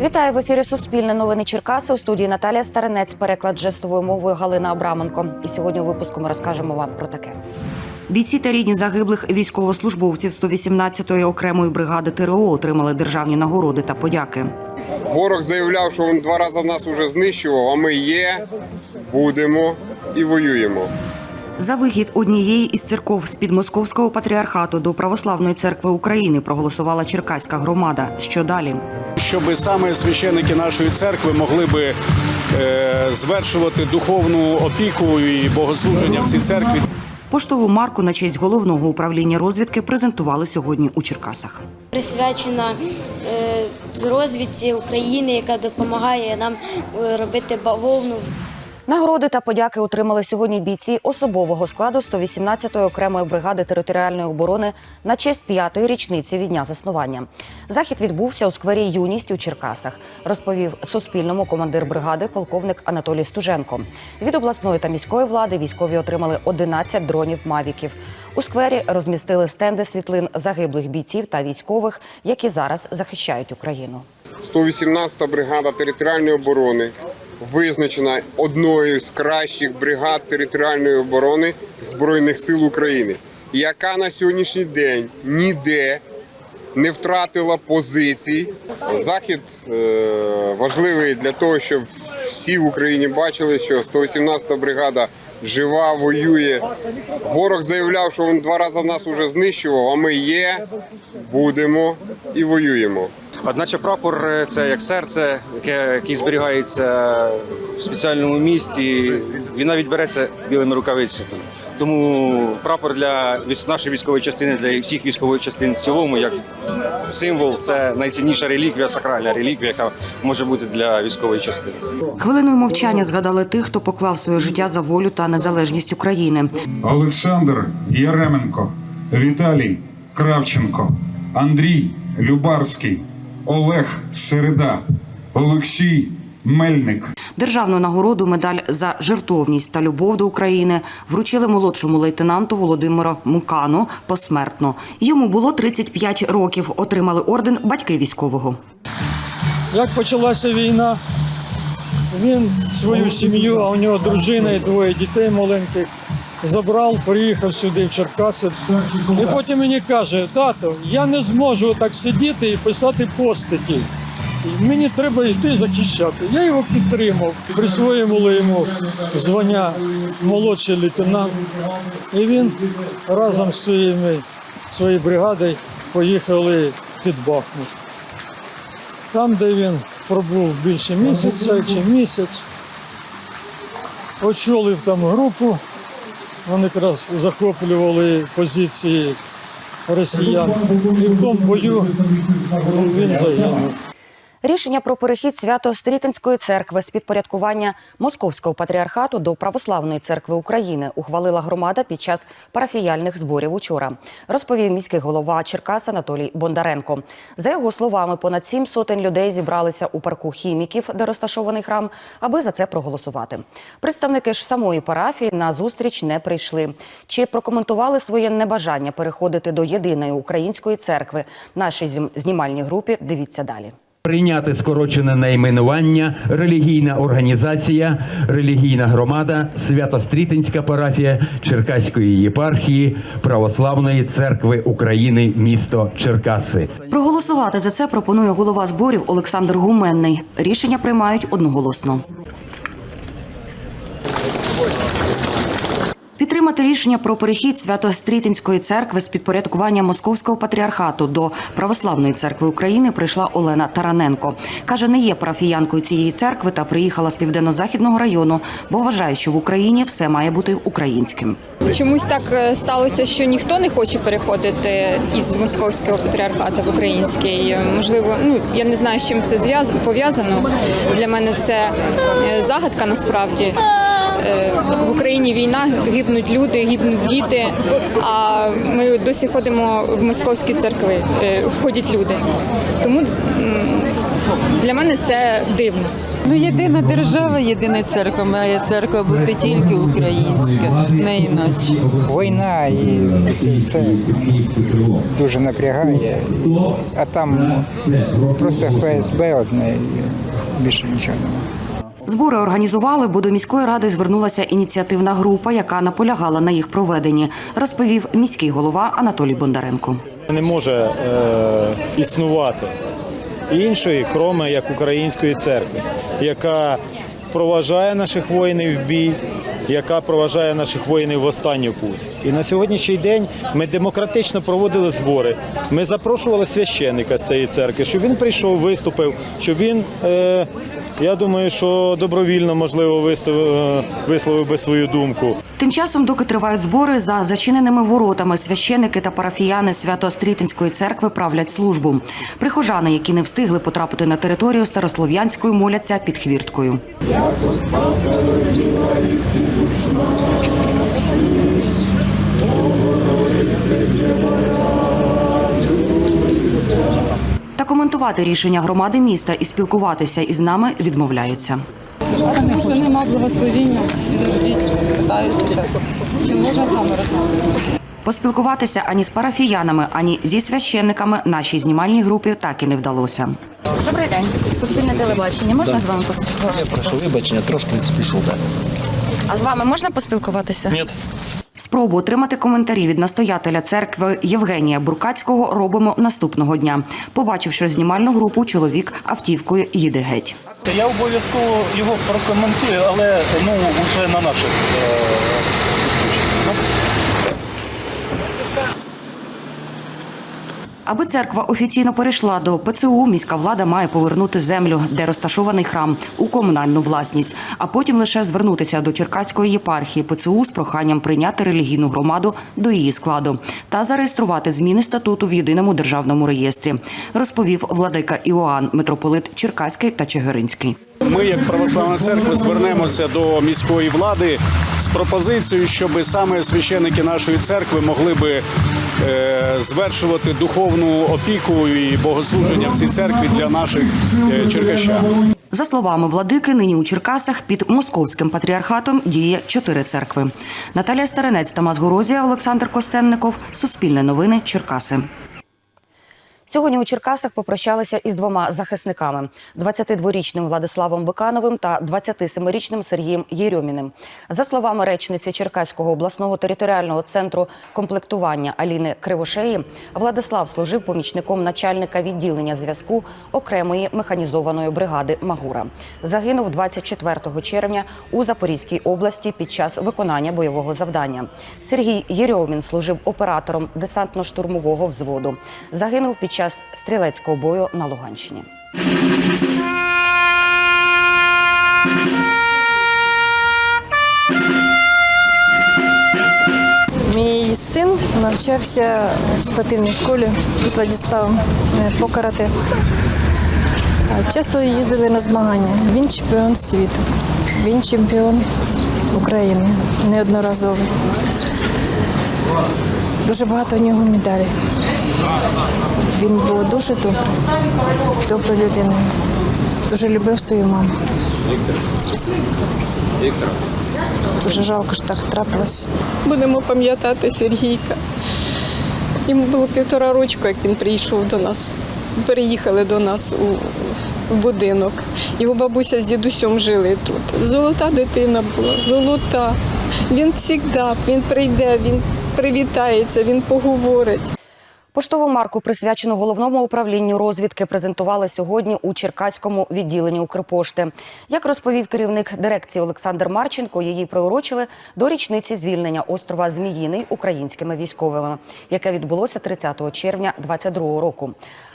Вітаю в ефірі Суспільне новини Черкаси у студії Наталія Старенець, переклад жестовою мовою Галина Абраменко. І сьогодні у випуску ми розкажемо вам про таке. Бійці та рідні загиблих військовослужбовців 118-ї окремої бригади ТРО отримали державні нагороди та подяки. Ворог заявляв, що він два рази нас уже знищував, а ми є, будемо і воюємо. За вихід однієї із церков з під московського патріархату до православної церкви України проголосувала черкаська громада. Що далі? щоб саме священники нашої церкви могли би е, звершувати духовну опіку і богослуження в цій церкві. Поштову марку на честь головного управління розвідки презентували сьогодні у Черкасах. присвячена е, розвідці України, яка допомагає нам е, робити бавовну. Нагороди та подяки отримали сьогодні бійці особового складу 118-ї окремої бригади територіальної оборони на честь п'ятої річниці від дня заснування. Захід відбувся у сквері Юність у Черкасах, розповів Суспільному командир бригади полковник Анатолій Стуженко. Від обласної та міської влади військові отримали 11 дронів мавіків. У сквері розмістили стенди світлин загиблих бійців та військових, які зараз захищають Україну. 118-та бригада територіальної оборони визначена одною з кращих бригад територіальної оборони Збройних сил України, яка на сьогоднішній день ніде не втратила позицій. Захід е, важливий для того, щоб всі в Україні бачили, що 118-та бригада жива, воює. Ворог заявляв, що він два рази нас уже знищував, а ми є, будемо і воюємо. Одначе прапор е, це як серце, яке який зберігається в спеціальному місті. Він навіть береться білими рукавицями. Тому прапор для військ- нашої військової частини, для всіх військових частин в цілому, як символ, це найцінніша реліквія, сакральна реліквія, яка може бути для військової частини. Хвилиною мовчання згадали тих, хто поклав своє життя за волю та незалежність України. Олександр Яременко, Віталій Кравченко, Андрій Любарський, Олег Середа, Олексій Мельник. Державну нагороду медаль за жертовність та любов до України вручили молодшому лейтенанту Володимиру Мукану посмертно. Йому було 35 років. Отримали орден батьки військового. Як почалася війна, він свою сім'ю, а у нього дружина і двоє дітей маленьких, забрав, приїхав сюди в Черкаси. І потім мені каже, тато, я не зможу так сидіти і писати постаті. Мені треба йти захищати. Я його підтримав, присвоїмо йому звання молодший лейтенант. І він разом з своїми, своєю бригадою поїхали під Бахмут. Там, де він пробув більше місяця чи місяць, очолив там групу, вони якраз захоплювали позиції росіян. І в тому бою він загинув. Рішення про перехід Свято-Стрітинської церкви з підпорядкування Московського патріархату до Православної церкви України ухвалила громада під час парафіяльних зборів учора, розповів міський голова Черкас Анатолій Бондаренко. За його словами, понад сім сотень людей зібралися у парку хіміків, де розташований храм, аби за це проголосувати. Представники ж самої парафії на зустріч не прийшли. Чи прокоментували своє небажання переходити до єдиної української церкви нашій знімальній групі? Дивіться далі. Прийняти скорочене найменування релігійна організація, релігійна громада, Свято-Стрітинська парафія Черкаської єпархії Православної церкви України, місто Черкаси. Проголосувати за це пропонує голова зборів Олександр Гуменний. Рішення приймають одноголосно. Підтримати рішення про перехід Свято-Стрітинської церкви з підпорядкування Московського патріархату до Православної церкви України прийшла Олена Тараненко. Каже, не є парафіянкою цієї церкви та приїхала з південно-західного району, бо вважає, що в Україні все має бути українським. Чомусь так е, сталося, що ніхто не хоче переходити із московського патріархату в український. Можливо, ну я не знаю, з чим це пов'язано. Для мене це е, загадка насправді. Е, В Україні війна, гибнуть люди, гибнуть діти. А ми досі ходимо в московські церкви, е, входять люди. Тому для мене це дивно. Ну, єдина держава, єдина церква має церква бути тільки українська, не інакше. Війна і це все дуже напрягає. А там просто ФСБ одне і більше нічого немає. Збори організували, бо до міської ради звернулася ініціативна група, яка наполягала на їх проведенні, розповів міський голова Анатолій Бондаренко. Не може е, існувати іншої, кроме як української церкви, яка проважає наших воїнів в бій, яка проважає наших воїнів в останню путь. І на сьогоднішній день ми демократично проводили збори. Ми запрошували священника з цієї церкви, щоб він прийшов, виступив, щоб він. Е, я думаю, що добровільно можливо е, висловив би свою думку. Тим часом, доки тривають збори, за зачиненими воротами священики та парафіяни Свято-Стрітинської церкви правлять службу. Прихожани, які не встигли потрапити на територію Старослов'янської, моляться під хвірткою. Та коментувати рішення громади міста і спілкуватися із нами відмовляються. Тому що нема благословіння. Підождіть, спитаю спочатку. Чи можна з розмовляти? Поспілкуватися ані з парафіянами, ані зі священниками нашій знімальній групі так і не вдалося. Добрий день. Суспільне телебачення. Можна з вами поспілкуватися? Прошу вибачення, трошки спішив далі. А з вами можна поспілкуватися? Ні. Спробу отримати коментарі від настоятеля церкви Євгенія Буркацького робимо наступного дня. Побачивши знімальну групу, чоловік автівкою їде геть. Я обов'язково його прокоментую, але ну вже на наших Аби церква офіційно перейшла до ПЦУ, міська влада має повернути землю, де розташований храм, у комунальну власність, а потім лише звернутися до Черкаської єпархії ПЦУ з проханням прийняти релігійну громаду до її складу та зареєструвати зміни статуту в єдиному державному реєстрі, розповів владика Іоанн, митрополит Черкаський та Чигиринський. Ми, як православна церква, звернемося до міської влади з пропозицією, щоб саме священики нашої церкви могли би е, звершувати духовну опіку і богослуження в цій церкві для наших е, черкащан. За словами владики, нині у Черкасах під московським патріархатом діє чотири церкви. Наталія Старенець, Тамас Горозія, Олександр Костенников. Суспільне новини. Черкаси. Сьогодні у Черкасах попрощалися із двома захисниками: 22-річним Владиславом Бикановим та 27-річним Сергієм Єрьоміним. За словами речниці Черкаського обласного територіального центру комплектування Аліни Кривошеї, Владислав служив помічником начальника відділення зв'язку окремої механізованої бригади Магура. Загинув 24 червня у Запорізькій області під час виконання бойового завдання. Сергій Єрьомін служив оператором десантно-штурмового взводу. Загинув під час стрілецького бою на Луганщині. Мій син навчався в спортивній школі з Владиславом е, по карате. Часто їздили на змагання. Він чемпіон світу, він чемпіон України неодноразовий. Дуже багато в нього медалей. Він був дуже добрий, доброю людиною. Дуже любив свою маму. Віктор. Віктор. Дуже жалко, що так трапилось. Будемо пам'ятати Сергійка. Йому було півтора рочку, як він прийшов до нас. Переїхали до нас у в будинок. Його бабуся з дідусем жили тут. Золота дитина була, золота. Він завжди, він прийде, він привітається, він поговорить. Поштову марку, присвячену головному управлінню розвідки, презентували сьогодні у Черкаському відділенні Укрпошти. Як розповів керівник дирекції Олександр Марченко, її приурочили до річниці звільнення острова Зміїний українськими військовими, яке відбулося 30 червня 2022 року.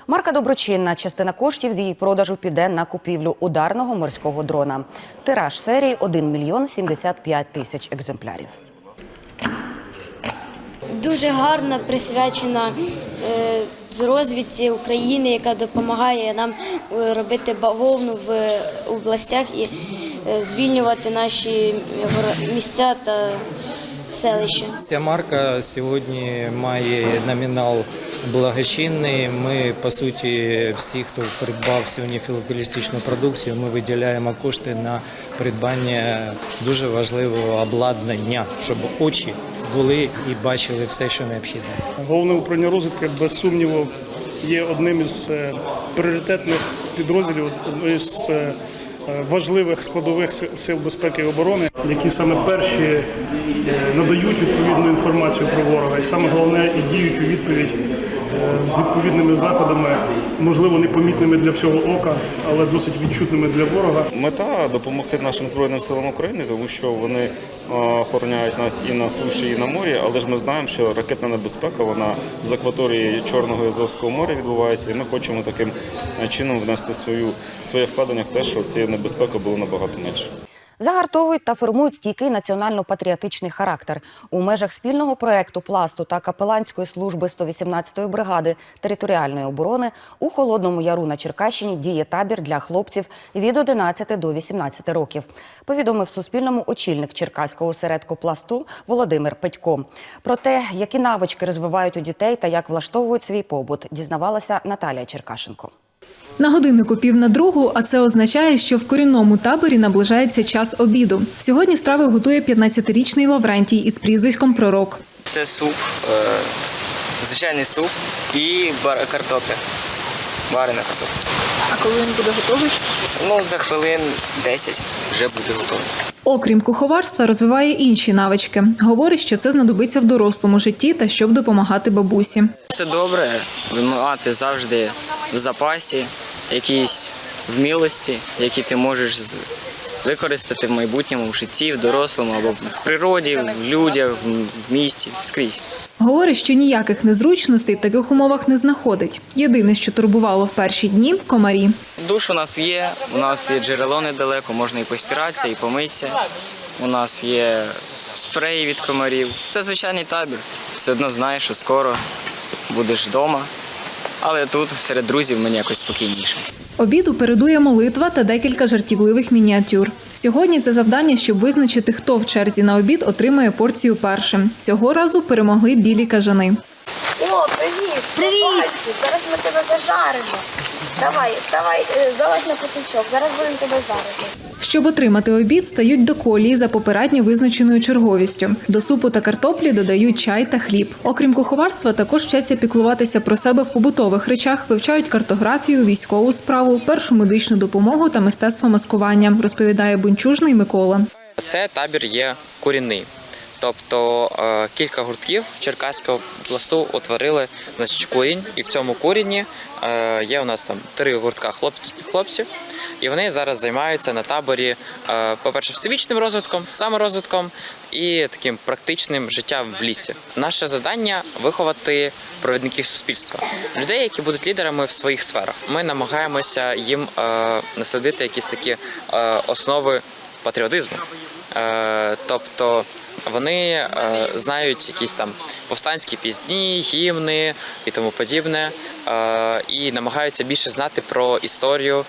Марка доброчинна. Частина коштів з її продажу піде на купівлю ударного морського дрона. Тираж серії 1 мільйон 75 тисяч екземплярів. Дуже гарна, присвячена е, з розвідці України, яка допомагає нам е, робити бавовну в областях і е, звільнювати наші місця та селища. Ця марка сьогодні має номінал благочинний. Ми, по суті, всі, хто придбав сьогодні філателістичну продукцію, ми виділяємо кошти на придбання дуже важливого обладнання, щоб очі були і бачили все, що необхідне. Головне управління розвідки, без сумніву, є одним із е, пріоритетних підрозділів, одною з е, важливих складових сил безпеки і оборони, які саме перші е, надають відповідну інформацію про ворога, і саме головне і діють у відповідь з відповідними заходами, можливо, непомітними для всього ока, але досить відчутними для ворога. Мета допомогти нашим збройним силам України, тому що вони е, охороняють нас і на суші, і на морі. Але ж ми знаємо, що ракетна небезпека вона з акваторії Чорного і Азовського моря відбувається, і ми хочемо таким е, чином внести свою своє вкладення в те, що цієї небезпеки було набагато менше. Загартовують та формують стійкий національно-патріотичний характер у межах спільного проекту пласту та капеланської служби 118-ї бригади територіальної оборони у Холодному Яру на Черкащині діє табір для хлопців від 11 до 18 років. Повідомив Суспільному очільник Черкаського осередку пласту Володимир Петько. Про те, які навички розвивають у дітей та як влаштовують свій побут, дізнавалася Наталія Черкашенко. На годиннику пів на другу, а це означає, що в корінному таборі наближається час обіду. Сьогодні страви готує 15-річний Лаврентій із прізвиськом Пророк. Це суп, е, звичайний суп і картопля. Варена картопля. А коли він буде готовий? Ну, за хвилин 10 вже буде готовий. Окрім куховарства, розвиває інші навички. Говорить, що це знадобиться в дорослому житті та щоб допомагати бабусі. Все добре, вимагати завжди в запасі якісь вмілості, які ти можеш використати в майбутньому в житті, в дорослому або в природі, в людях, в- місті, скрізь. Говорить, що ніяких незручностей в таких умовах не знаходить. Єдине, що турбувало в перші дні комарі. Душ у нас є, у нас є джерело недалеко, можна і постиратися, і помитися. У нас є спреї від комарів. Це звичайний табір. Все одно знаєш, що скоро будеш вдома. Але тут серед друзів мені якось спокійніше. Обіду передує молитва та декілька жартівливих мініатюр. Сьогодні це завдання, щоб визначити, хто в черзі на обід отримає порцію першим. Цього разу перемогли білі кажани. О, привіт! Привіт! Зараз ми тебе зажаримо. Давай, ставай, е, залазь на потичок, зараз будемо тебе жарити. Щоб отримати обід, стають до колії за попередньо визначеною черговістю. До супу та картоплі додають чай та хліб. Окрім куховарства, також вчаться піклуватися про себе в побутових речах, вивчають картографію, військову справу, першу медичну допомогу та мистецтво маскування, розповідає бунчужний Микола. Це табір є корінний. Тобто е, кілька гуртків черкаського пласту утворили значить, корінь, і в цьому корінні е, є у нас там три гуртка хлопців, і вони зараз займаються на таборі, е, по-перше, всебічним розвитком, саморозвитком і таким практичним життям в лісі. Наше завдання виховати провідників суспільства, людей, які будуть лідерами в своїх сферах. Ми намагаємося їм насадити якісь такі основи патріотизму. Е, тобто вони е, знають якісь там повстанські пісні, гімни і тому подібне, е, і намагаються більше знати про історію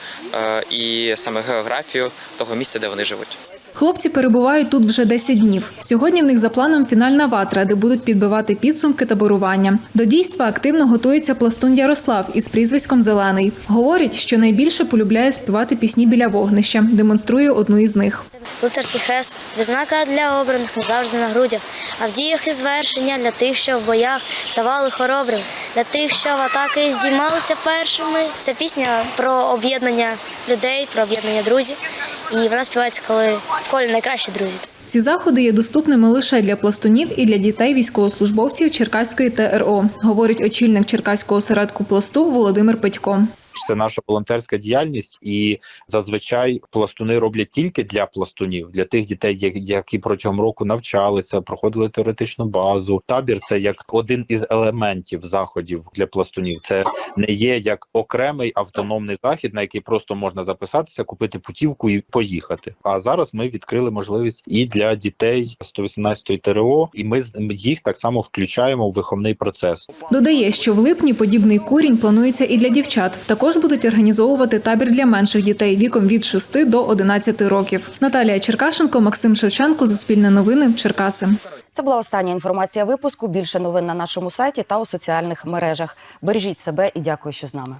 і саме географію того місця, де вони живуть. Хлопці перебувають тут вже 10 днів. Сьогодні в них за планом фінальна ватра, де будуть підбивати підсумки таборування. До дійства активно готується пластун Ярослав із прізвиськом Зелений. Говорить, що найбільше полюбляє співати пісні біля вогнища. Демонструє одну із них. Лицарський хрест, відзнака для обраних не завжди на грудях, а в діях і звершення для тих, що в боях ставали хоробрими, для тих, що в атаки здіймалися першими. Це пісня про об'єднання людей, про об'єднання друзів. І вона співається, коли в колі найкращі друзі. Ці заходи є доступними лише для пластунів і для дітей військовослужбовців Черкаської ТРО, говорить очільник Черкаського осередку пласту Володимир Петько. Це наша волонтерська діяльність, і зазвичай пластуни роблять тільки для пластунів, для тих дітей, які протягом року навчалися, проходили теоретичну базу. Табір це як один із елементів заходів для пластунів. Це не є як окремий автономний захід, на який просто можна записатися, купити путівку і поїхати. А зараз ми відкрили можливість і для дітей 118-ї ТРО, і ми їх так само включаємо в виховний процес. Додає, що в липні подібний курінь планується і для дівчат. Також будуть організовувати табір для менших дітей віком від 6 до 11 років. Наталія Черкашенко, Максим Шевченко, Суспільне новини, Черкаси. Це була остання інформація випуску. Більше новин на нашому сайті та у соціальних мережах. Бережіть себе і дякую, що з нами.